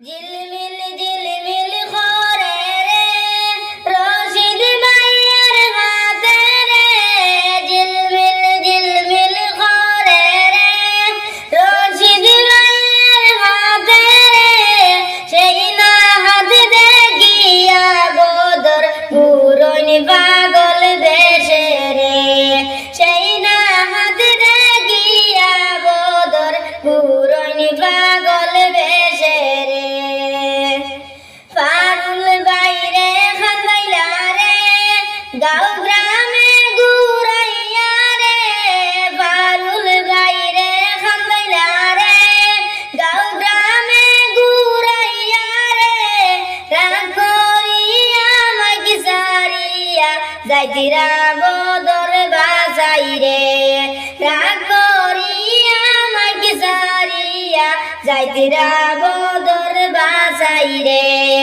ঝিলমিল ঝিলমিল করে রে, রশিদ মাইয়ার হাতে রে। ঝিলমিল ঝিলমিল করে রে, রশিদ মাইয়ার হাতে রে। সেই না হাত দেখিয়া গোদর পুরন পাগল সারিয়া যাইতিরা বদর বাসাই রে। রাগ করিয়া মাইকে সারিয়া যাইতিরা বদর বাসাই রে।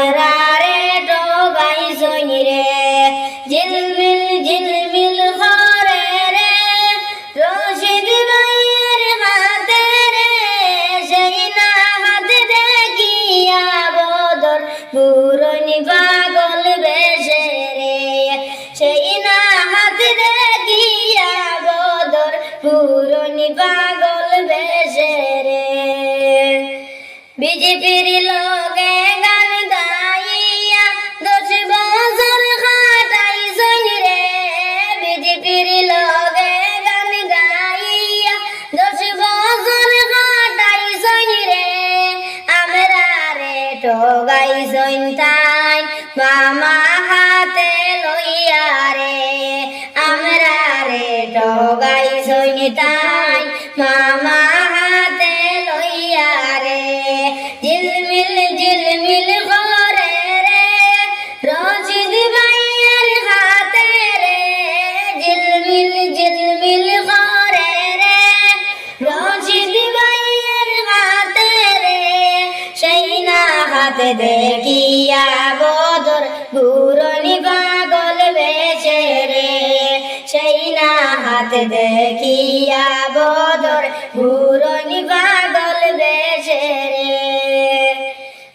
আমরা রে ঠগাইছই রে। ঝিলমিল ঝিলমিল করে রে। রশিদ ভাইয়ের হাতে রে, সেই না হাত দেখিয়া বদর পুরনি পাগল বেশে রে। সেই না হাত দেখিয়া বদর পুরনি পাগল বেশে রে। বিজেপির লগে গান মামা হাতে লইয়া রে, আমরা রে ঠগাই তাই। মামা হাতে লইয়া রে, ঝিলমিল ঝিলমিল করে রে, রশিদ ভাইয়ের হাতে রে, ঝিলমিল ঝিলমিল করে রে, রশিদ ভাইয়ের হাতে রে, সেই না হাতে দেখিয়া দেখিয়া বদর গুরনি পাগল বেশে রে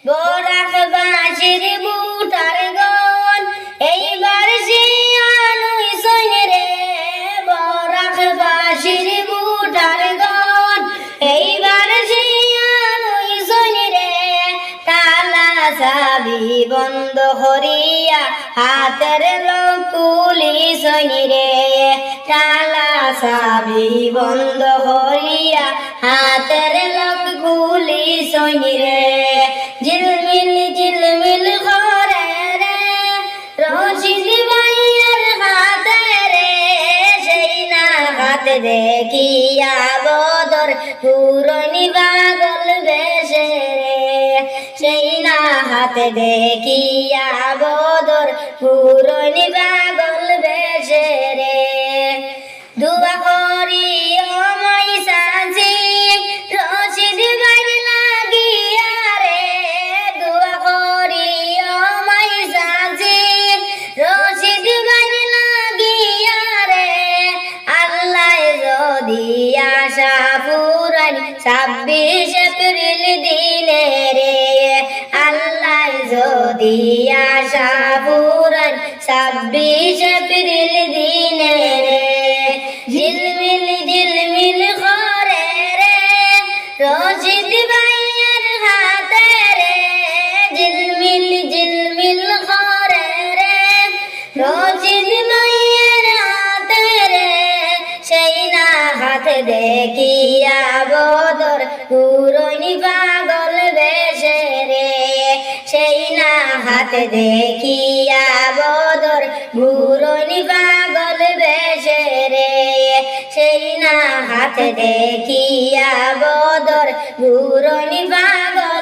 বরাক বাঁশির বুটার গন এইবার শিয়ানুই সইন রে বরাক বুটার গন এইবার রে তালা চাবি বন্ধ হরিয়া হাতের লকুলি সইন রে তালা চাবি বন্ধ হরিয়া হাতের লক গুলি সইন রে ঝিলমিল ঝিলমিল করে রে, রশিদ ভাইয়ের হাতে রে, সেই না হাত দেখিয়া বদর পুরনি পাগল বেশে রে। সেই না হাত দেখিয়া বদর পুরনি ছাব্বিশ এপ্রিল দিনে রে, আল্লাহ যদি আশা পূরণ, ছাব্বিশ এপ্রিল দিনে রে, ঝিলমিল ঝিলমিল করে রে রশিদ ভাইয়ের হাতে রে, ঝিলমিল ঝিলমিল করে রে রশিদ ভাই দেখিয়া বদর পুরনি পাগল বেশে রে। সেই না হাত দেখিয়া বদর পুরনি পাগল বেশে রে। সেই না হাত দেখিয়া বদর পুরনি পাগল